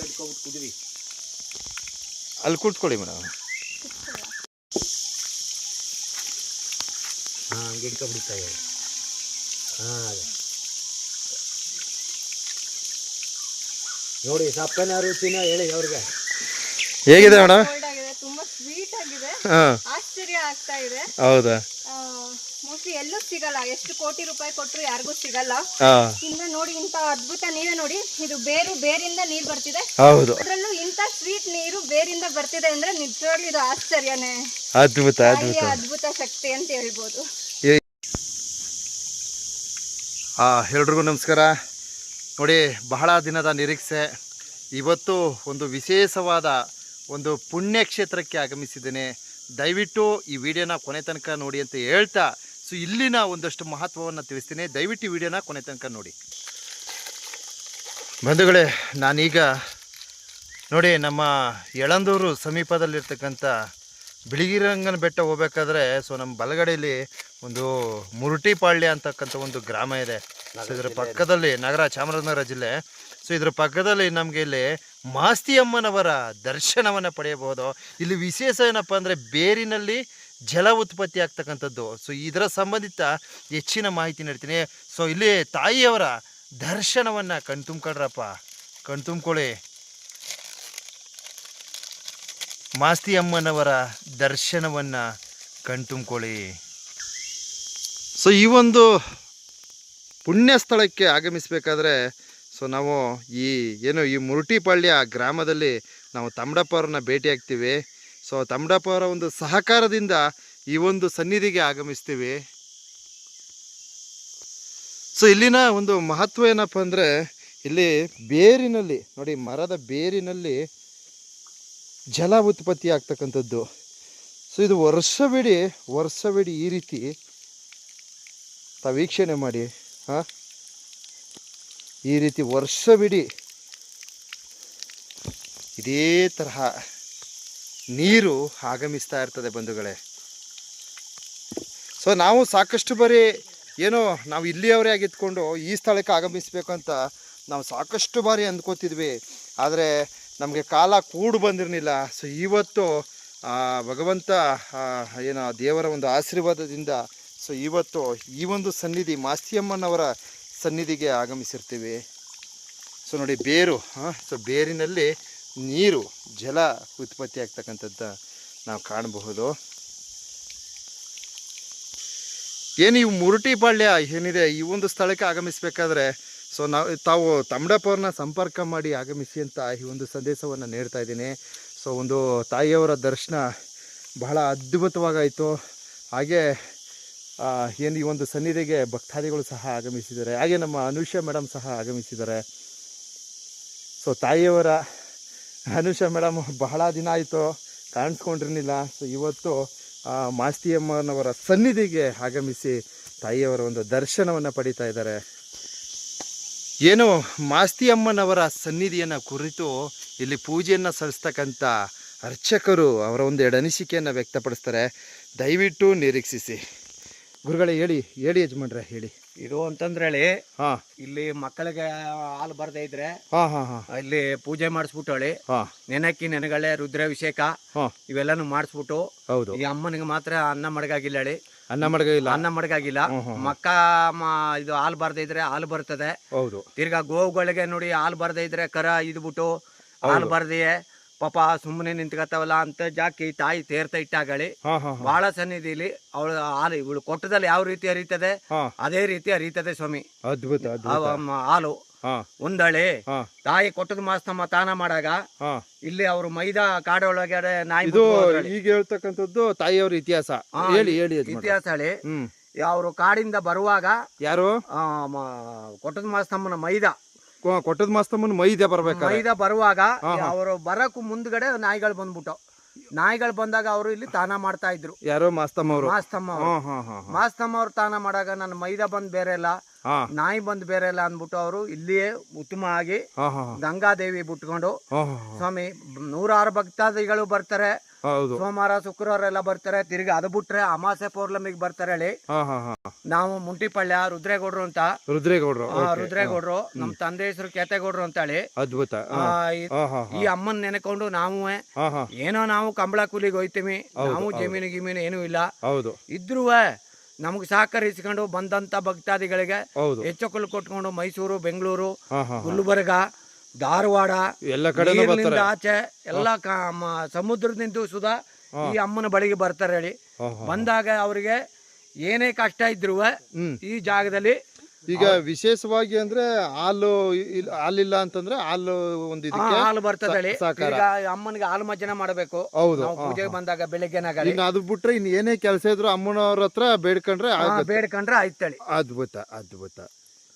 ಹಿಡ್ಕೊಬಿಟ್ಟು ಕುದಿರಿ. ಅಲ್ಲಿ ಕುಡ್ಕೊಳ್ಳಿ ಮೇಡಮ್. ಹಾಂ ಹಂಗೆ ಹಿಡ್ಕೊಬಿಡ್ತಾ ಇದೆ ಹಾಂ ನೋಡಿ ಸಪ್ಪನ ರುಚಿನ ಹೇಳಿ ಅವ್ರಿಗೆ. ಹೇಗಿದೆ ಮೇಡಮ್? ತುಂಬಾ ಸ್ವೀಟ್ ಆಗಿದೆ. ಹಾಂ. ಆಶ್ಚರ್ಯ ಆಗ್ತಾ ಇದೆ. ಹೌದಾ? ಸಿಗಲ್ಲ. ಎಷ್ಟು ಕೋಟಿ ರೂಪಾಯಿ ಕೊಟ್ಟರು ಯಾರಿಗೂ ಸಿಗಲ್ಲ. ಇಂದ್ರೆ ನೋಡಿ ಇಂತ ಅದ್ಭುತ ನೀವೇ ನೋಡಿ ಇದು ಬೇರು ಬೇರಿಂದ ನೀರು ಬರ್ತಿದೆ. ಹೌದು. ಅದರಲ್ಲೂ ಇಂತ ಸ್ವೀಟ್ ನೀರು ಬೇರಿಂದ ಬರ್ತಿದೆ ಅಂದ್ರೆ ನಿಜವಾಗ್ಲೂ ಇದು ಆಶ್ಚರ್ಯನೇ. ಅದ್ಭುತ ಅದ್ಭುತ. ಅದ್ಭುತ ಶಕ್ತಿ ಅಂತ ಹೇಳ್ಬೋದು. ಹಾ ಎಲ್ರಿಗೂ ನಮಸ್ಕಾರ. ನೋಡಿ ಬಹಳ ದಿನದ ನಿರೀಕ್ಷೆ. ಇವತ್ತು ಒಂದು ವಿಶೇಷವಾದ ಒಂದು ಪುಣ್ಯಕ್ಷೇತ್ರಕ್ಕೆ ಆಗಮಿಸಿದ್ದೇನೆ. ದಯವಿಟ್ಟು ಈ ವಿಡಿಯೋನ ಕೊನೆ ತನಕ ನೋಡಿ ಅಂತ ಹೇಳ್ತಾ ಸೊ ಇಲ್ಲಿನ ಒಂದಷ್ಟು ಮಹತ್ವವನ್ನು ತಿಳಿಸ್ತೀನಿ. ದಯವಿಟ್ಟು ವಿಡಿಯೋನ ಕೊನೆ ತನಕ ನೋಡಿ. ಬಂಧುಗಳೇ ನಾನೀಗ ನೋಡಿ ನಮ್ಮ ಯಳಂದೂರು ಸಮೀಪದಲ್ಲಿರ್ತಕ್ಕಂಥ ಬಿಳಿಗಿರಂಗನ ಬೆಟ್ಟ ಹೋಗ್ಬೇಕಾದ್ರೆ ಸೊ ನಮ್ಮ ಬಲಗಡೆಯಲ್ಲಿ ಒಂದು ಮುರುಟಿಪಾಳ್ಯ ಅಂತಕ್ಕಂಥ ಒಂದು ಗ್ರಾಮ ಇದೆ. ಸೊ ಇದರ ಪಕ್ಕದಲ್ಲಿ ನಗರ ಚಾಮರಾಜನಗರ ಜಿಲ್ಲೆ. ಸೊ ಇದರ ಪಕ್ಕದಲ್ಲಿ ನಮಗೆ ಇಲ್ಲಿ ಮಾಸ್ತಿ ಅಮ್ಮನವರ ದರ್ಶನವನ್ನು ಪಡೆಯಬಹುದು. ಇಲ್ಲಿ ವಿಶೇಷ ಏನಪ್ಪ ಅಂದರೆ ಬೇರಿನಲ್ಲಿ ಜಲ ಉತ್ಪತ್ತಿ ಆಗ್ತಕ್ಕಂಥದ್ದು. ಸೊ ಇದರ ಸಂಬಂಧಿತ ಹೆಚ್ಚಿನ ಮಾಹಿತಿ ನೀಡ್ತೀನಿ. ಸೊ ಇಲ್ಲಿ ತಾಯಿಯವರ ದರ್ಶನವನ್ನು ಕಣ್ತುಂಬ್ಕೊಳ್ರಪ್ಪ ಕಣ್ತುಂಬ್ಕೊಳ್ಳಿ ಮಾಸ್ತಿ ಅಮ್ಮನವರ ದರ್ಶನವನ್ನು ಕಣ್ತುಂಬ್ಕೊಳ್ಳಿ ಸೊ ಈ ಒಂದು ಪುಣ್ಯ ಸ್ಥಳಕ್ಕೆ ಆಗಮಿಸಬೇಕಾದ್ರೆ ಸೊ ನಾವು ಈ, ಏನು ಈ ಮುರುಟಿಪಾಳ್ಯ ಗ್ರಾಮದಲ್ಲಿ ನಾವು ತಮ್ಮಡಪ್ಪ ಅವ್ರನ್ನ ಭೇಟಿ ಆಗ್ತೀವಿ. ಸೊ ತಮ್ಮಡಪ್ಪ ಅವರ ಒಂದು ಸಹಕಾರದಿಂದ ಈ ಒಂದು ಸನ್ನಿಧಿಗೆ ಆಗಮಿಸ್ತೀವಿ. ಸೊ ಇಲ್ಲಿನ ಒಂದು ಮಹತ್ವ ಏನಪ್ಪ ಅಂದರೆ, ಇಲ್ಲಿ ಬೇರಿನಲ್ಲಿ, ನೋಡಿ ಮರದ ಬೇರಿನಲ್ಲಿ ಜಲ ಉತ್ಪತ್ತಿ ಆಗ್ತಕ್ಕಂಥದ್ದು. ಸೊ ಇದು ವರ್ಷವಿಡೀ ವರ್ಷವಿಡೀ ಈ ರೀತಿ ತಾವು ವೀಕ್ಷಣೆ ಮಾಡಿ, ಹಾಂ? ಈ ರೀತಿ ವರ್ಷವಿಡೀ ಇದೇ ತರಹ ನೀರು ಆಗಮಿಸ್ತಾ ಇರ್ತದೆ ಬಂಧುಗಳೇ. ಸೊ ನಾವು ಸಾಕಷ್ಟು ಬಾರಿ ಏನೋ ನಾವು ಇಲ್ಲಿಯವರೇ ಆಗಿದ್ಕೊಂಡು ಈ ಸ್ಥಳಕ್ಕೆ ಆಗಮಿಸಬೇಕು ಅಂತ ನಾವು ಸಾಕಷ್ಟು ಬಾರಿ ಅಂದ್ಕೋತಿದ್ವಿ. ಆದರೆ ನಮಗೆ ಕಾಲ ಕೂಡು ಬಂದಿರಲಿಲ್ಲ. ಸೊ ಇವತ್ತು ಭಗವಂತ ಏನೋ ದೇವರ ಒಂದು ಆಶೀರ್ವಾದದಿಂದ ಸೊ ಇವತ್ತು ಈ ಒಂದು ಸನ್ನಿಧಿ ಮಾಸ್ತಿಯಮ್ಮನವರ ಸನ್ನಿಧಿಗೆ ಆಗಮಿಸಿರ್ತೀವಿ. ಸೊ ನೋಡಿ, ಬೇರು, ಹಾಂ? ಸೊ ಬೇರಿನಲ್ಲಿ ನೀರು, ಜಲ ಉತ್ಪತ್ತಿ ಆಗ್ತಕ್ಕಂಥದ್ದು ನಾವು ಕಾಣಬಹುದು. ಏನು ಈ ಮುರುಟಿಪಾಳ್ಯ ಏನಿದೆ? ಈ ಒಂದು ಸ್ಥಳಕ್ಕೆ ಆಗಮಿಸಬೇಕಾದ್ರೆ ಸೊ ನಾವು, ತಾವು ತಮ್ಮಡಪ್ಪವ್ರನ್ನ ಸಂಪರ್ಕ ಮಾಡಿ ಆಗಮಿಸಿ ಅಂತ ಈ ಒಂದು ಸಂದೇಶವನ್ನು ನೀಡ್ತಾ ಇದ್ದೀನಿ. ಸೊ ಒಂದು ತಾಯಿಯವರ ದರ್ಶನ ಬಹಳ ಅದ್ಭುತವಾಗಾಯಿತು. ಹಾಗೆ ಏನು ಈ ಒಂದು ಸನ್ನಿಧಿಗೆ ಭಕ್ತಾದಿಗಳು ಸಹ ಆಗಮಿಸಿದ್ದಾರೆ. ಹಾಗೆ ನಮ್ಮ ಅನುಷ್ಯ ಮೇಡಮ್ ಸಹ ಆಗಮಿಸಿದ್ದಾರೆ. ಸೊ ತಾಯಿಯವರ ಅನುಷಾ ಮೇಡಮ್, ಬಹಳ ದಿನ ಆಯಿತು ಕಾಣಿಸ್ಕೊಂಡಿರಲಿಲ್ಲ. ಸೊ ಇವತ್ತು ಮಾಸ್ತಿಯಮ್ಮನವರ ಸನ್ನಿಧಿಗೆ ಆಗಮಿಸಿ ತಾಯಿಯವರ ಒಂದು ದರ್ಶನವನ್ನು ಪಡಿತಾ ಇದ್ದಾರೆ. ಏನು, ಮಾಸ್ತಿಯಮ್ಮನವರ ಸನ್ನಿಧಿಯನ್ನು ಕುರಿತು ಇಲ್ಲಿ ಪೂಜೆಯನ್ನು ಸಲ್ಲಿಸ್ತಕ್ಕಂಥ ಅರ್ಚಕರು ಅವರ ಒಂದು ಎಡನಿಸಿಕೆಯನ್ನು ವ್ಯಕ್ತಪಡಿಸ್ತಾರೆ. ದಯವಿಟ್ಟು ನಿರೀಕ್ಷಿಸಿ. ಗುರುಗಳೇ, ಹೇಳಿ ಹೇಳಿ ಯಜಮಾನ್ರೆ, ಹೇಳಿ. ಇದು ಅಂತಂದ್ರೆ ಹೇಳಿ ಹಾಂ. ಇಲ್ಲಿ ಮಕ್ಕಳಿಗೆ ಹಾಲು ಬರ್ದೇ ಇದ್ರೆ ಹಾಂ ಹಾಂ ಹಾಂ. ಇಲ್ಲಿ ಪೂಜೆ ಮಾಡಿಸ್ಬಿಟ್ಟು ಹೇಳಿ ಹಾಂ. ನೆನಕ್ಕಿ ನೆನಗಳೆ ರುದ್ರಾಭಿಷೇಕ ಇವೆಲ್ಲಾನು ಮಾಡಿಸ್ಬಿಟ್ಟು ಹೌದು. ಈ ಅಮ್ಮನಿಗೆ ಮಾತ್ರ ಅನ್ನ ಮಡಗಾಗಿಲ್ಲ ಹೇಳಿ. ಅನ್ನ ಮಡಗ ಇಲ್ಲ ಅನ್ನ ಮಡಗಾಗಿಲ್ಲ. ಮಕ್ಕ ಮ- ಇದು ಹಾಲು ಬರ್ದೇ ಇದ್ರೆ ಹಾಲು ಬರ್ತದೆ. ಹೌದು. ತಿರ್ಗಾ ಗೋವುಗಳಿಗೆ ನೋಡಿ ಹಾಲು ಬರ್ದೇ ಇದ್ರೆ ಕರ ಇದ್ಬಿಟ್ಟು ಹಾಲು ಬರ್ದೆಯೇ ಪಾಪ ಸುಮ್ಮನೆ ನಿಂತ್ಕತ್ತವಲ್ಲ ಅಂತ ಜಾಕಿ ತಾಯಿ ತೇರ್ತ ಇಟ್ಟಾಗಳಿ. ಬಹಳ ಸನ್ನಿಧಿಲಿ ಅವಳು ಹಾಲು ಇವಳು ಕೊಟ್ಟದಲ್ಲಿ ಯಾವ ರೀತಿ ಹರಿತದೆ? ಅದೇ ರೀತಿ ಹರಿತದೆ ಸ್ವಾಮಿ. ಅದ್ಭುತ ಹಾಲು. ಒಂದಳೆ. ತಾಯಿ ಕೊಟ್ಟದ ಮಾಸ್ತಮ್ಮ ತಾನ ಮಾಡಾಗ ಇಲ್ಲಿ ಅವರು ಮೈದಾ ಕಾಡೊಳಗಡೆ ನಾಯಿ. ಈಗ ಹೇಳ್ತಕ್ಕಂಥದ್ದು ತಾಯಿಯವರ ಇತಿಹಾಸ. ಹೇಳಿ ಹೇಳಿ. ಇತಿಹಾಸ ಹೇಳಿ. ಅವರು ಕಾಡಿಂದ ಬರುವಾಗ ಯಾರು? ಕೊಟ್ಟದ ಮಾಸ್ತಮ್ಮನ ಮೈದಾ. ಕೊಟ್ಟದ ಮಾಸ್ತಮ್ಮನ ಮೈದೆ ಬರ್ಬೇಕು ಮೈದ ಬರುವಾಗ. ಅವರು ಬರಕ್ಕೂ ಮುಂದ್ಗಡೆ ನಾಯಿಗಳು ಬಂದ್ಬಿಟ್ಟು. ನಾಯಿಗಳು ಬಂದಾಗ ಅವರು ಇಲ್ಲಿ ತಾನ ಮಾಡ್ತಾ ಇದ್ರು. ಯಾರೋ ಮಾಸ್ತಮ್ಮ ಅವರು ಮಾಸ್ತಮ್ಮ ಅವ್ರು. ಮಾಸ್ತಮ್ಮ ಅವ್ರು ತಾನ ಮಾಡಾಗ ನನ್ನ ಮೈದ ಬಂದ್ ಬೇರೆ ಇಲ್ಲ. ನಾಯಿ ಬಂದ್ ಬೇರೆ ಇಲ್ಲ ಅಂದ್ಬಿಟ್ಟು ಅವರು ಇಲ್ಲಿಯೇ ಉತ್ತಮ ಆಗಿ ಗಂಗಾದೇವಿ ಬಿಟ್ಕೊಂಡು. ಸ್ವಾಮಿ ನೂರಾರು ಭಕ್ತಾದಿಗಳು ಬರ್ತಾರೆ. ಹೌದು. ಸೋಮವಾರ ಶುಕ್ರವಾರ ಎಲ್ಲ ಬರ್ತಾರೆ. ತಿರ್ಗಿ ಅದು ಬಿಟ್ರೆ ಅಮಾಸೆ ಪೌರ್ಣಮಿಗೆ ಬರ್ತಾರೆ ಹೇಳಿ ಹಾ ಹಾ ಹಾ. ನಾವು ಮುಂಟಿಪಳ್ಳ ರುದ್ರೇಗೌಡ್ರು ಅಂತ. ರುದ್ರೇಗೌಡ್ರು ಆ, ರುದ್ರೇಗೌಡ್ರು ನಮ್ ತಂದೆ ಹೆಸರು ಕೆತೆಗೌಡ್ರು ಅಂತ ಹೇಳಿ. ಅದ್ಭುತ. ಆ, ಈ- ಹಾ ಹಾ. ಈ ಅಮ್ಮನ್ ನೆನೆಕೊಂಡು ನಾವು ಹಾ ಹಾ. ಏನೋ ನಾವು ಕಂಬಳ ಕೂಲಿಗೆ ಹೋಯ್ತೀವಿ. ನಾವು ಜಮೀನು ಗಿಮೀನು ಏನೂ ಇಲ್ಲ. ಹೌದು. ಇದ್ರೂ ನಮ್ಗೆ ಸಹಕರಿಸಿಕೊಂಡು ಬಂದಂತ ಭಕ್ತಾದಿಗಳಿಗೆ ಹೌದು. ಹೆಚ್ಚು ಕೊಟ್ಕೊಂಡು ಮೈಸೂರು ಬೆಂಗಳೂರು ಹಾ ಹಾ. ಗುಲ್ಬರ್ಗ ಧಾರವಾಡ ಎಲ್ಲ ಬರ್ತಾರೆ. ಆಚೆ ಎಲ್ಲ ಸಮುದ್ರದಿಂದ ಸುಧಾ ಈ ಅಮ್ಮನ ಬಳಿಗೆ ಬರ್ತಾರೆ ಹೇಳಿ. ಬಂದಾಗ ಅವರಿಗೆ ಏನೇ ಕಷ್ಟ ಇದ್ರು ಈ ಜಾಗದಲ್ಲಿ ಈಗ ವಿಶೇಷವಾಗಿ ಅಂದ್ರೆ ಹಾಲು ಹಾಲಿಲ್ಲ ಅಂತಂದ್ರೆ ಹಾಲು ಒಂದು ಹಾಲು ಬರ್ತದೆ. ಈಗ ಅಮ್ಮನಿಗೆ ಹಾಲು ಮಜ್ಜನ ಮಾಡಬೇಕು. ಹೌದು. ಪೂಜೆಗೆ ಬಂದಾಗ ಬೆಳಿಗ್ಗೆ ಇನ್ನು ಅದು ಬಿಟ್ರೆ ಇನ್ ಏನೇ ಕೆಲಸ ಇದ್ರು ಅಮ್ಮನವ್ರ ಹತ್ರ ಬೇಡ್ಕೊಂಡ್ರೆ ಬೇಡ್ಕಂಡ್ರೆ ಬೇಡ್ಕೊಂಡ್ರೆ ಆಯ್ತಳಿ ಅದ್ಭುತ ಅದ್ಭುತ.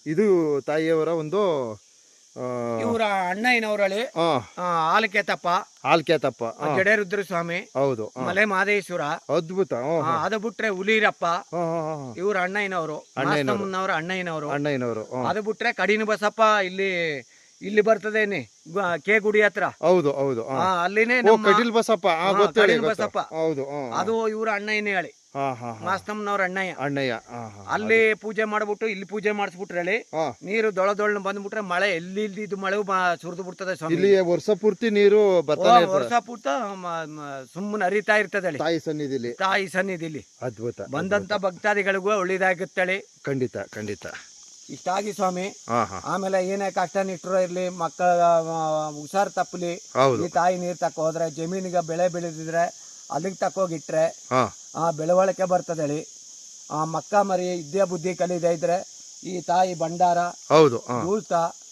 ಇದು ತಾಯಿಯವರ ಒಂದು ಇವರ ಅಣ್ಣಯ್ಯನವರಳಿ. ಆ, ಆಲ್ಕೇತಪ್ಪ. ಆಲ್ಕೇತಪ್ಪ. ಜಡೆ ಜಡೇರುದ್ರ ಸ್ವಾಮಿ ಹೌದು ಮಲೆ ಮಾದೇಶ್ವರ. ಅದ್ಭುತ ಅದ ಬಿಟ್ರೆ ಹುಲಿರಪ್ಪ. ಇವ್ರ ಅಣ್ಣಯ್ಯನವರು ಅಣ್ಣಯ್ಯನವರು. ಅಣ್ಣಯ್ಯನವರು. ಅಣ್ಣಯ್ಯನವರು ಅದ ಅದು ಬಿಟ್ರೆ ಕಡಿನ ಬಸಪ್ಪ ಇಲ್ಲಿ ಇಲ್ಲಿ ಬರ್ತದೆ ಕೆ ಗುಡಿ ಹತ್ರ. ಹೌದು ಹೌದು ಅಲ್ಲಿನೇ ಕಟೀಲ್ ಬಸಪ್ಪ. ಬಸಪ್ಪ. ಹೌದು ಅದು ಇವ್ರ ಅಣ್ಣಯ್ಯನೇ ಹೇಳಿ. ಹಾ ಹಾ ಹಾ. ಮಾಸ್ತಮ್ಮನವ್ರ ಅಣ್ಣಯ್ಯ. ಅಣ್ಣಯ್ಯ ಅಲ್ಲಿ ಪೂಜೆ ಮಾಡ್ಬಿಟ್ಟು ಇಲ್ಲಿ ಪೂಜೆ ಮಾಡಿಸ್ಬಿಟ್ರೆ. ನೀರು ದೊಳ ದೊಳ ಬಂದ್ಬಿಟ್ರೆ ಮಳೆ ಎಲ್ಲಿ ಇದು ಮಳೆ ಸುರಿದು ಬಿಡ್ತದೆ ಇಲ್ಲಿ ವರ್ಷ ಪೂರ್ತಿ ನೀರು ವರ್ಷ ಪೂರ್ತ ಸುಮ್ಮನೆ ಹರಿತಾ ಇರ್ತದೆ ತಾಯಿ ಸನ್ನಿಧಿಲಿ. ತಾಯಿ ಸನ್ನಿಧಿಲಿ. ಅದ್ಭುತ ಬಂದಂತ ಭಕ್ತಾದಿಗಳಿಗೂ ಒಳ್ಳೇದಾಗುತ್ತಳಿ ಖಂಡಿತ ಖಂಡಿತ. ಇಷ್ಟಾಗಿ ಸ್ವಾಮಿ. ಆಮೇಲೆ ಏನೇ ಕಷ್ಟ ನಿಟ್ಟರು ಇರ್ಲಿ ಮಕ್ಕಳ ಹುಷಾರ್ ತಪ್ಪಲಿ ಈ ತಾಯಿ ನೀರ್ ತಕ್ಕ ಹೋದ್ರೆ ಜಮೀನಿಗೆ ಬೆಳೆ ಬೆಳೆದಿದ್ರೆ ಅಲ್ಲಿಗೆ ತಕ್ಕೋಗಿಟ್ರೆ ಆ ಬೆಳವಳಿಕೆ ಬರ್ತದೆ ಹೇಳಿ. ಆ ಮಕ್ಕ ಮರಿ ಇದ್ದೇ ಬುದ್ಧಿ ಕಲಿದೆ ಇದ್ರೆ ಈ ತಾಯಿ ಭಂಡಾರ ಹೌದು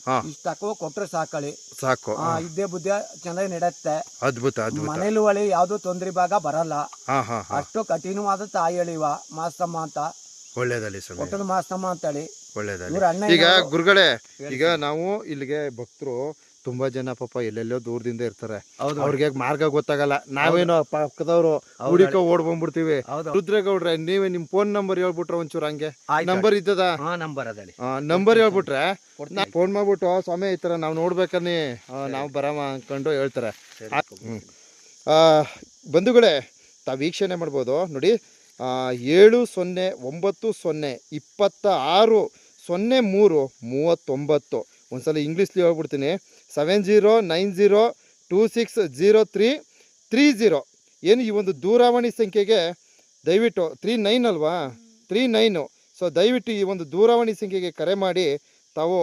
ಹಾ. ಇಷ್ಟ ತಕ್ಕೋ ಕೊಟ್ರೆ ಸಾಕಳಿ. ಸಾಕು ಆ ಇದ್ದೇ ಬುದ್ಧಿ ಚೆನ್ನಾಗಿ ನಡೆಯುತ್ತೆ ಅದ್ಭುತ ಮನೇಲಿ ಒಳಿ ಯಾವ್ದು ತೊಂದ್ರೆ ಭಾಗ ಬರಲ್ಲ. ಅಷ್ಟು ಕಠಿಣವಾದ ತಾಯಿ ಹೇಳಿವ ಮಾಸ್ತಮ್ಮ ಅಂತ. ಒಳ್ಳೇದಲ್ಲಿ ಕೊಟ್ಟದ ಮಾಸ್ತಮ್ಮ ಅಂತೇಳಿ ಒಳ್ಳೇದಲ್ಲಿ. ಈಗ ಗುರುಗಳೇ ಈಗ ನಾವು ಇಲ್ಲಿಗೆ ಭಕ್ತರು ತುಂಬಾ ಜನ ಪಾಪ ಎಲ್ಲೆಲ್ಲೋ ದೂರದಿಂದ ಇರ್ತಾರೆ. ಅವ್ರಿಗೆ ಮಾರ್ಗ ಗೊತ್ತಾಗಲ್ಲ. ನಾವೇನೋ ಪಕ್ಕದವ್ರು ಹುಡಿಕ ಓಡ್ ಬಂದ್ಬಿಡ್ತೀವಿ ರುದ್ರೇಗೌಡ್ರೆ ನೀವೇ ನಿಮ್ ಫೋನ್ ನಂಬರ್ ಹೇಳ್ಬಿಟ್ರೆ ಒಂಚೂರು ಹಂಗೆ. ನಂಬರ್ ಇದ್ದದ? ನಂಬರ್ ನಂಬರ್ ಹೇಳ್ಬಿಟ್ರೆ ಫೋನ್ ಮಾಡ್ಬಿಟ್ಟು ಸ್ವಾಮಿ ಈ ತರ ನಾವು ನೋಡ್ಬೇಕನ್ನಿ. ನಾವ್ ನಾವು ಬರಮ ಅನ್ಕೊಂಡು ಹೇಳ್ತಾರೆ. ಬಂಧುಗಳೇ ತಾವ್ ವೀಕ್ಷಣೆ ಮಾಡ್ಬೋದು. ನೋಡಿ ಆ, ಏಳು ಸೊನ್ನೆ ಒಂಬತ್ತು ಸೊನ್ನೆ ಇಪ್ಪತ್ತ ಆರು ಸೊನ್ನೆ ಮೂರು ಮೂವತ್ತೊಂಬತ್ತು. ಒಂದ್ಸಲ ಇಂಗ್ಲೀಷ್ಲಿ ಹೇಳ್ಬಿಡ್ತೀನಿ. Seven zero nine zero two six zero three three zero. ಏನು ಈ ಒಂದು ದೂರವಾಣಿ ಸಂಖ್ಯೆಗೆ ದಯವಿಟ್ಟು ತ್ರೀ ನೈನ್ ಅಲ್ವಾ? Three nine. ಸೊ ದಯವಿಟ್ಟು ಈ ಒಂದು ದೂರವಾಣಿ ಸಂಖ್ಯೆಗೆ ಕರೆ ಮಾಡಿ ತಾವು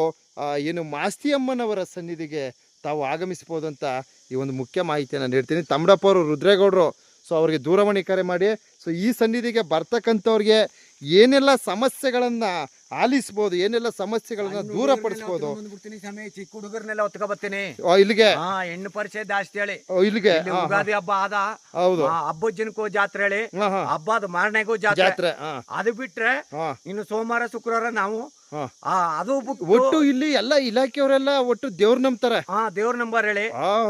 ಏನು ಮಾಸ್ತಿ ಅಮ್ಮನವರ ಸನ್ನಿಧಿಗೆ ತಾವು ಆಗಮಿಸ್ಬೋದು ಅಂತ ಈ ಒಂದು ಮುಖ್ಯ ಮಾಹಿತಿಯನ್ನು ನೀಡ್ತೀನಿ. ತಮ್ಮಡಪ್ಪ ಅವರು, ರುದ್ರೇಗೌಡರು ಸೊ ಅವರಿಗೆ ದೂರವಾಣಿ ಕರೆ ಮಾಡಿ. ಸೊ ಈ ಸನ್ನಿಧಿಗೆ ಬರ್ತಕ್ಕಂಥವ್ರಿಗೆ ಏನೆಲ್ಲ ಸಮಸ್ಯೆಗಳನ್ನು ಆಲಿಸ್ಬೋದು ಏನೆಲ್ಲ ಸಮಸ್ಯೆಗಳನ್ನ ದೂರಪಡಿಸ್ಬೋದು ಬಂದ್ಬಿಡ್ತೀನಿ ಸ್ವಾಮಿ ಚಿಕ್ಕ ಹುಡುಗರ್ನೆಲ್ಲ ಒತ್ಕೊ ಬರ್ತೀನಿ ಇಲ್ಲಿಗೆ? ಹಾ ಹೆಣ್ಣು ಪರಿಚಯ ಜಾಸ್ತಿ ಹೇಳಿ. ಇಲ್ಲಿಗೆ? ಯುಗಾದಿ. ಹಬ್ಬ ಆದ. ಹೌದು. ಆ, ಹಬ್ಬದ ಜನಕ್ಕೂ ಜಾತ್ರೆ ಹೇಳಿ. ಹಬ್ಬ ಅದು ಹಬ್ಬದ ಮಾರನೆಗೂ ಜಾತ್ರೆ. ಅದು ಬಿಟ್ರೆ ಇನ್ನು ಸೋಮವಾರ ಶುಕ್ರವಾರ ನಾವು ಅದು ಒಟ್ಟು ಇಲ್ಲಿ ಎಲ್ಲ ಇಲಾಖೆಯವರೆಲ್ಲ ಒಟ್ಟು ದೇವ್ರ ನಂಬ್ತಾರೆ. ಹಾ ದೇವ್ರ ನಂಬರ್ ಹೇಳಿ.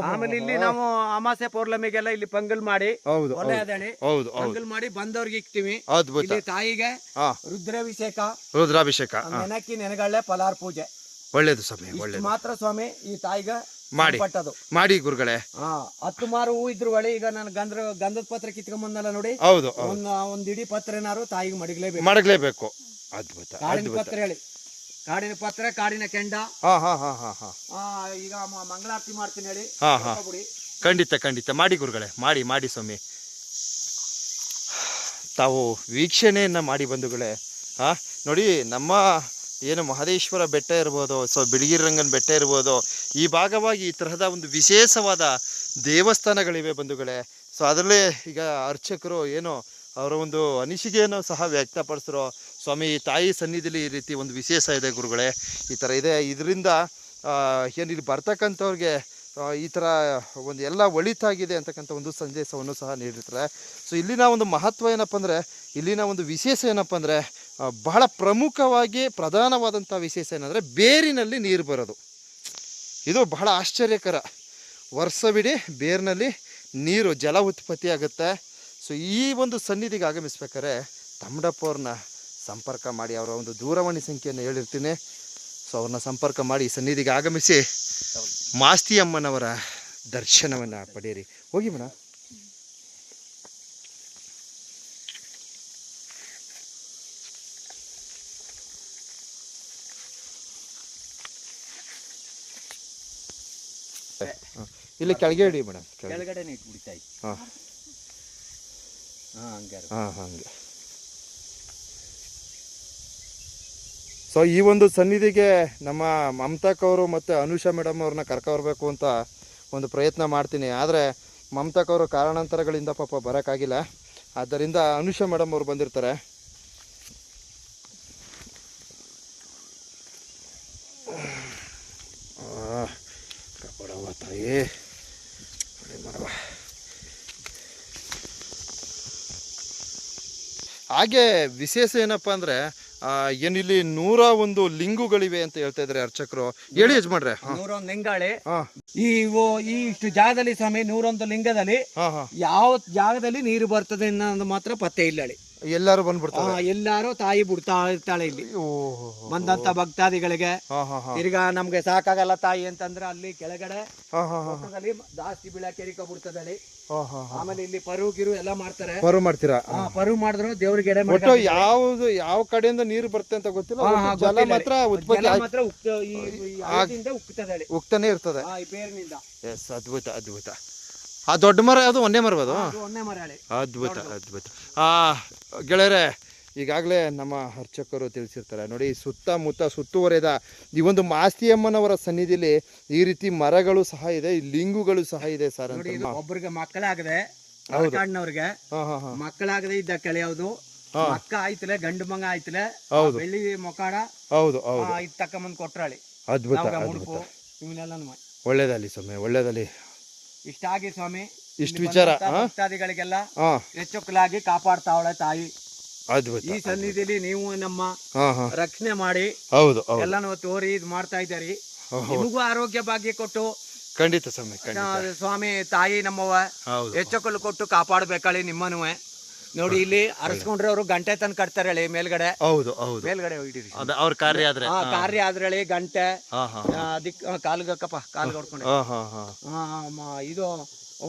ಆಮೇಲೆ ಇಲ್ಲಿ ನಾವು ಅಮಾಸೆ ಪೌರ್ಣಮಿಗೆಲ್ಲ ಇಲ್ಲಿ ಪಂಗಲ್ ಮಾಡಿ ಹೌದು ಪಂಗಲ್ ಮಾಡಿ ಬಂದವ್ರಿಗೆ ಇಕ್ತಿವಿ. ಇಲ್ಲಿ ತಾಯಿಗೆ ರುದ್ರಾಭಿಷೇಕ. ರುದ್ರಾಭಿಷೇಕ. ಹಾ ನೆನಕಿ ನೆನಗಳ್ಳೆ ಫಲಾರ್ ಪೂಜೆ. ಒಳ್ಳೇದು ಸ್ವಾಮಿ ಇಷ್ಟು ಒಳ್ಳೇದು. ಮಾತ್ರ ಸ್ವಾಮಿ ಈ ತಾಯಿಗೆ ಮಾಡಿ. ಪಟ್ಟದು ಮಾಡಿ ಗುರುಗಳೇ. ಹಾ ಹತ್ತು ಮಾರು ಹೂ ಇದ್ರು ಒಳ್ಳೆ ಈಗ ನಾನು ಗಂಧ ಗಂಧದ ಪತ್ರ ಕಿತ್ಕೊಂಬಂದಲ್ಲ ನೋಡಿ. ಹೌದು ಹೌದು. ಒಂದ್ ಒಂದ್ ಇಡೀ ಪತ್ರ ಏನಾರು ತಾಯಿಗೆ ಮಡಗಲೇಬೇಕು. ಮಾಡಲೇಬೇಕು ಅದ್ಭುತ ಕಾಡಿನ ಅದ್ಭುತ. ಪತ್ರ ಹೇಳಿ. ಕಾಡಿನ ಪತ್ರ ಕಾಡಿನ ಕೆಂಡ. ಹಾ ಹಾ ಹಾ ಹಾ ಹಾ. ಆ, ಈಗ ಮ- ಮಂಗಳಾರತಿ ಮಾಡ್ತೀನಿ ಹೇಳಿ. ಹಾ ಹಾ. ಬಿಡಿ. ಖಂಡಿತ ಖಂಡಿತ. ಮಾಡಿ ಗುರುಗಳೇ ಮಾಡಿ ಮಾಡಿ ಸ್ವಾಮಿ. ತಾವು ವೀಕ್ಷಣೆಯನ್ನು ಮಾಡಿ ಬಂಧುಗಳೇ ಹಾ ನೋಡಿ, ನಮ್ಮ ಏನು ಮಹದೇಶ್ವರ ಬೆಟ್ಟ ಇರ್ಬೋದು ಸೊ ಬಿಳಿಗಿರಿರಂಗನ ಬೆಟ್ಟ ಇರ್ಬೋದು, ಈ ಭಾಗವಾಗಿ ಈ ತರಹದ ಒಂದು ವಿಶೇಷವಾದ ದೇವಸ್ಥಾನಗಳಿವೆ ಬಂಧುಗಳೇ. ಸೊ ಅದರಲ್ಲೇ ಈಗ ಅರ್ಚಕರು ಏನು ಅವರ ಒಂದು ಅನಿಸಿಕೆಯನ್ನು ಸಹ ವ್ಯಕ್ತಪಡಿಸಿರೋ ಸ್ವಾಮಿ ತಾಯಿ ಸನ್ನಿಧಿಲಿ ಈ ರೀತಿ ಒಂದು ವಿಶೇಷ ಇದೆ ಗುರುಗಳೇ. ಈ ಥರ ಇದೆ. ಇದರಿಂದ ಏನು ಇಲ್ಲಿ ಬರ್ತಕ್ಕಂಥವ್ರಿಗೆ ಈ ಥರ ಒಂದು ಎಲ್ಲ ಒಳಿತಾಗಿದೆ ಅಂತಕ್ಕಂಥ ಒಂದು ಸಂದೇಶವನ್ನು ಸಹ ನೀಡಿರ್ತಾರೆ. ಸೊ ಇಲ್ಲಿನ ಒಂದು ಮಹತ್ವ ಏನಪ್ಪ ಅಂದರೆ ಇಲ್ಲಿನ ಒಂದು ವಿಶೇಷ ಏನಪ್ಪ ಅಂದರೆ ಬಹಳ ಪ್ರಮುಖವಾಗಿ ಪ್ರಧಾನವಾದಂಥ ವಿಶೇಷ ಏನಂದರೆ ಬೇರಿನಲ್ಲಿ ನೀರು ಬರೋದು. ಇದು ಬಹಳ ಆಶ್ಚರ್ಯಕರ. ವರ್ಷವಿಡೀ ಬೇರಿನಲ್ಲಿ ನೀರು ಜಲ ಉತ್ಪತ್ತಿ ಆಗುತ್ತೆ. ಸೊ ಈ ಒಂದು ಸನ್ನಿಧಿಗೆ ಆಗಮಿಸ್ಬೇಕಾದ್ರೆ ತಮ್ಮಡಪ್ಪ ಅವ್ರನ್ನ ಸಂಪರ್ಕ ಮಾಡಿ ಅವರ ಒಂದು ದೂರವಾಣಿ ಸಂಖ್ಯೆಯನ್ನು ಹೇಳಿರ್ತೀನಿ. ಸೊ ಅವ್ರನ್ನ ಸಂಪರ್ಕ ಮಾಡಿ ಈ ಸನ್ನಿಧಿಗೆ ಆಗಮಿಸಿ ಮಾಸ್ತಿ ಅಮ್ಮನವರ ದರ್ಶನವನ್ನು ಪಡೆಯಿರಿ. ಹೋಗಿ ಮೇಡಮ್ ಇಲ್ಲಿ ಕೆಳಗೆ ಇಡಿ ಮೇಡಮ್ ಕೆಳಗೆ ಕೆಳಗಡೆನೆ ಇಟ್ಬಿಡಿ ತಾಯಿ ಹಾಂ. ಹಾ ಹಂಗಾರೆ. ಹಾಂ ಹಾಗೆ. ಸೊ ಈ ಒಂದು ಸನ್ನಿಧಿಗೆ ನಮ್ಮ ಮಮತಾಕ್ ಅವರು ಮತ್ತು ಅನುಷಾ ಮೇಡಮ್ ಅವ್ರನ್ನ ಕರ್ಕೊಬರ್ಬೇಕು ಅಂತ ಒಂದು ಪ್ರಯತ್ನ ಮಾಡ್ತೀನಿ. ಆದರೆ ಮಮತಾಕ್ ಅವರು ಕಾರಣಾಂತರಗಳಿಂದ ಪಾಪ ಬರೋಕ್ಕಾಗಿಲ್ಲ. ಆದ್ದರಿಂದ ಅನುಷಾ ಮೇಡಮ್ ಅವರು ಬಂದಿರ್ತಾರೆ ಆ, ಕಾಪಾಡವ್ವ ತಾಯಿ ಒಳ್ಳೆ ಮಾಡವ್ವ. ಹಾಗೆ ವಿಶೇಷ ಏನಪ್ಪ ಅಂದ್ರೆ ಆ, ಏನಿಲ್ಲಿ ನೂರ ಒಂದು ಲಿಂಗುಗಳಿವೆ ಅಂತ ಹೇಳ್ತಾ ಇದ್ದಾರೆ ಅರ್ಚಕರು. ಹೇಳಿ ಯಜಮಾನ್ರೆ. ನೂರೊಂದು ಲಿಂಗಾಳಿ. ಈ ಇವು- ಈ ಇಷ್ಟು ಜಾಗದಲ್ಲಿ ಸ್ವಾಮಿ ನೂರೊಂದು ಲಿಂಗದಲ್ಲಿ ಯಾವ ಜಾಗದಲ್ಲಿ ನೀರು ಬರ್ತದೆ ಅನ್ನೋದು ಮಾತ್ರ ಪತ್ತೆ ಇಲ್ಲ ಹೇಳಿ ಎಲ್ಲರೂ ಬಂದ್ಬಿಡ್ತಾರೆ. ಎಲ್ಲಾರು ತಾಯಿ ಬಿಡ್ತಾ ಇರ್ತಾಳೆ ಇಲ್ಲಿ. ಬಂದಂತ ಭಕ್ತಾದಿಗಳಿಗೆ. ತಿರ್ಗಾ ನಮ್ಗೆ ಸಾಕಾಗಲ್ಲ ತಾಯಿ ಅಂತಂದ್ರೆ ಅಲ್ಲಿ ಕೆಳಗಡೆ ಜಾಸ್ತಿ ಬೀಳಕ್ಕೆ ಎರಿಕ ಬಿಡ್ತದೆ ಹಾ ಹಾ ಹಾ. ಆಮೇಲೆ ಇಲ್ಲಿ ಪರು ಗಿರು ಎಲ್ಲ ಮಾಡ್ತಾರೆ. ಪರು ಮಾಡ್ತೀರಾ? ಪರು ಮಾಡಿದ್ರು ದೇವ್ರಿಗೆ ಎಡೆ ಒಟ್ಟು ಮಾಡ್ಕೊಂಡು- ಯಾವ್ದು ಯಾವ ಕಡೆಯಿಂದ ನೀರು ಬರುತ್ತೆ ಅಂತ ಗೊತ್ತಿಲ್ಲ? ಜಲ ಮಾತ್ರ ಉತ್ಪತ್ತಿ ಮಾತ್ರ ಉಕ್ತಾನೆ ಇರ್ತದೆ. ಆ, ಈ ಬೇರಿನಿಂದ ಎಸ್ ಅದ್ಭುತ ಅದ್ಭುತ. ಆ ದೊಡ್ಡ ಮರ ಯಾವುದು ಒಂದೇ ಮರ ಅದು? ಅದು ಒಂದೇ ಮರ ಹೇಳಿ. ಅದ್ಭುತ ಅದ್ಭುತ. ಆ ಗೆಳೆಯರೇ ಈಗಾಗಲೇ ನಮ್ಮ ಅರ್ಚಕರು ತಿಳಿಸಿರ್ತಾರೆ. ನೋಡಿ ಸುತ್ತಮುತ್ತ ಸುತ್ತುವರೆದ ಈ ಒಂದು ಮಾಸ್ತಿಯಮ್ಮನವರ ಸನ್ನಿಧಿಲಿ ಈ ರೀತಿ ಮರಗಳು ಸಹ ಇದೆ ಲಿಂಗುಗಳು ಸಹ ಇದೆ ಸರ್ ಒಬ್ಬರಿಗೆ ಅಂತ ಇದು ಒಬ್ರಿಗೆ ಮಕ್ಕಳಾಗದೆ ಹಾ ಮಕ್ಕಳಾಗದೆ ಇದ್ದ ಕೆಳೆಯೋದು. ಅಕ್ಕ ಆಯ್ತಲೆ ಗಂಡು ಮಂಗ ಆಯ್ತಲೆ ಹೌದು. ಬೆಳ್ಳಿ ಮೊಕಾಡ ಹೌದು ಹೌದು. ಇದು ತಕ್ಕಂಬಂದ್ ಕೊಟ್ರಾಳಿ. ಅದ್ಭುತ ಅದ್ಭುತ. ಇವನ್ನೆಲ್ಲ ಒಳ್ಳೇದಲ್ಲಿ ಸೊಮ್ಮೆ ಒಳ್ಳೇದಲ್ಲಿ. ಇಷ್ಟಾಗಿ ಸ್ವಾಮಿ ಇಷ್ಟು ವಿಚಾರ ಹಾ? ಭಕ್ತಾದಿಗಳಿಗೆಲ್ಲ ಹಾ. ಕಾಪಾಡ್ತಾವಳೆ ತಾಯಿ. ಅದ್ಭುತ ಈ ಸನ್ನಿಧಿಲಿ ನೀವು ನಮ್ಮ ಹಾ ಹಾ. ರಕ್ಷಣೆ ಮಾಡಿ ಹೌದು ಹೌದು. ಎಲ್ಲಾನು ತೋರಿ ಇದು ಮಾಡ್ತಾ ಇದ್ದೀರಿ. ಹೌದು. ನಿಮಗೂ ಆರೋಗ್ಯ ಭಾಗ್ಯ ಕೊಟ್ಟು ಖಂಡಿತ ಸ್ವಾಮಿ ಖಂಡಿತ. ಆ, ಸ್ವಾಮಿ ತಾಯಿ ನಮ್ಮವ ಹೌದು ಕೊಟ್ಟು ಕಾಪಾಡ್ಬೇಕಳಿ ನಿಮ್ಮನುವೆ. ನೋಡಿ ಇಲ್ಲಿ ಅರಸ್ಕೊಂಡ್ರೆ ಅವರು ಗಂಟೆ ತಂದು ಕಟ್ತಾರೆ ಹೇಳಿ ಮೇಲ್ಗಡೆ. ಹೌದು ಹೌದು. ಮೇಲ್ಗಡೆ ಇಡೀರಿ ಅದ ಅವ್ರ ಕಾರ್ಯ ಆದ್ರೆ. ಆ ಕಾರ್ಯ ಆದ್ರೆ ಹೇಳಿ ಗಂಟೆ. ಹಾ ಹಾ ಆ, ದಿಕ್ ಆ, ಕಾಲ್ಗಕ್ಕಪ್ಪ ಕಾಲ್ಗೆ ಹೊಡ್ಕೊಂಡೆ ಹಾ ಹಾ ಹಾ. ಆ, ಮ- ಇದು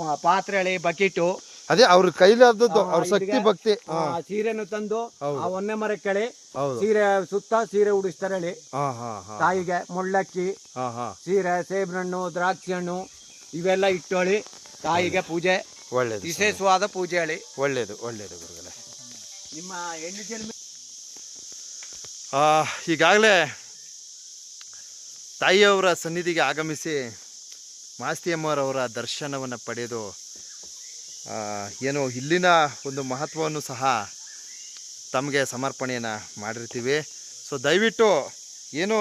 ಆ, ಪಾತ್ರೆ ಹೇಳಿ ಬಕೀಟು. ಅದೇ ಅವ್ರ ಕೈಲಾದದ್ದು ಅವ್ರ ಶಕ್ತಿ ಭಕ್ತಿ. ಆ, ಸೀರೆನು ತಂದು. ಆ ಒಂದೇ ಮರ ಕೇಳಿ ಹೌದು. ಸೀರೆ ಸುತ್ತ ಸೀರೆ ಉಡಿಸ್ತಾರೆ ಹೇಳಿ. ಹಾ ಹಾ ಹಾ ತಾಯಿಗೆ ಮುಳ್ಳಕ್ಕಿ ಹಾ ಹಾ. ಸೀರೆ ಸೇಬಿನ ಹಣ್ಣು ದ್ರಾಕ್ಷಿ ಹಣ್ಣು ಇವೆಲ್ಲ ಇಟ್ಟೋಳಿ ತಾಯಿಗೆ ಪೂಜೆ. ಒಳ್ಳೇದು ವಿಶೇಷವಾದ ಪೂಜೆ ಹೇಳಿ ಒಳ್ಳೆಯದು ಒಳ್ಳೇದು ಗುರುಗಳೇ. ನಿಮ್ಮ ಹೆಣ್ಣು ಜನ್ಮ ಈಗಾಗಲೇ ತಾಯಿಯವರ ಸನ್ನಿಧಿಗೆ ಆಗಮಿಸಿ ಮಾಸ್ತಿಯಮ್ಮರವರ ದರ್ಶನವನ್ನು ಪಡೆದು ಏನು ಇಲ್ಲಿನ ಒಂದು ಮಹತ್ವವನ್ನು ಸಹ ತಮಗೆ ಸಮರ್ಪಣೆಯನ್ನು ಮಾಡಿರ್ತೀವಿ. ಸೊ ದಯವಿಟ್ಟು ಏನು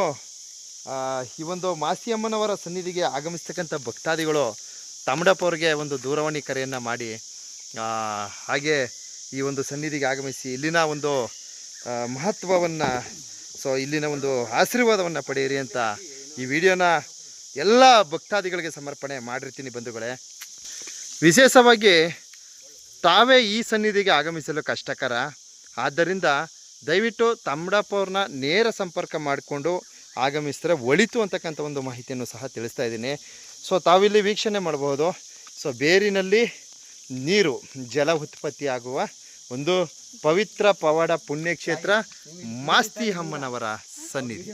ಈ ಒಂದು ಮಾಸ್ತಿಯಮ್ಮನವರ ಸನ್ನಿಧಿಗೆ ಆಗಮಿಸ್ತಕ್ಕಂಥ ಭಕ್ತಾದಿಗಳು ತಮಡಪ್ಪ ಅವ್ರಿಗೆ ಒಂದು ದೂರವಾಣಿ ಕರೆಯನ್ನು ಮಾಡಿ ಹಾಗೆ ಈ ಒಂದು ಸನ್ನಿಧಿಗೆ ಆಗಮಿಸಿ ಇಲ್ಲಿನ ಒಂದು ಮಹತ್ವವನ್ನು, ಸೊ, ಇಲ್ಲಿನ ಒಂದು ಆಶೀರ್ವಾದವನ್ನು ಪಡೆಯಿರಿ ಅಂತ ಈ ವಿಡಿಯೋನ ಎಲ್ಲ ಭಕ್ತಾದಿಗಳಿಗೆ ಸಮರ್ಪಣೆ ಮಾಡಿರ್ತೀನಿ ಬಂಧುಗಳೇ. ವಿಶೇಷವಾಗಿ ತಾವೇ ಈ ಸನ್ನಿಧಿಗೆ ಆಗಮಿಸಲು ಕಷ್ಟಕರ, ಆದ್ದರಿಂದ ದಯವಿಟ್ಟು ತಮ್ಮಡಪ್ಪ ಅವ್ರನ್ನ ನೇರ ಸಂಪರ್ಕ ಮಾಡಿಕೊಂಡು ಆಗಮಿಸಿದ್ರೆ ಒಳಿತು ಅಂತಕ್ಕಂಥ ಒಂದು ಮಾಹಿತಿಯನ್ನು ಸಹ ತಿಳಿಸ್ತಾ ಇದ್ದೀನಿ. ಸೊ ತಾವಿಲ್ಲಿ ವೀಕ್ಷಣೆ ಮಾಡಬಹುದು. ಸೊ ಬೇರಿನಲ್ಲಿ ನೀರು, ಜಲ ಉತ್ಪತ್ತಿಯಾಗುವ ಒಂದು ಪವಿತ್ರ ಪವಾಡ ಪುಣ್ಯಕ್ಷೇತ್ರ ಮಾಸ್ತಿ ಅಮ್ಮನವರ ಸನ್ನಿಧಿ.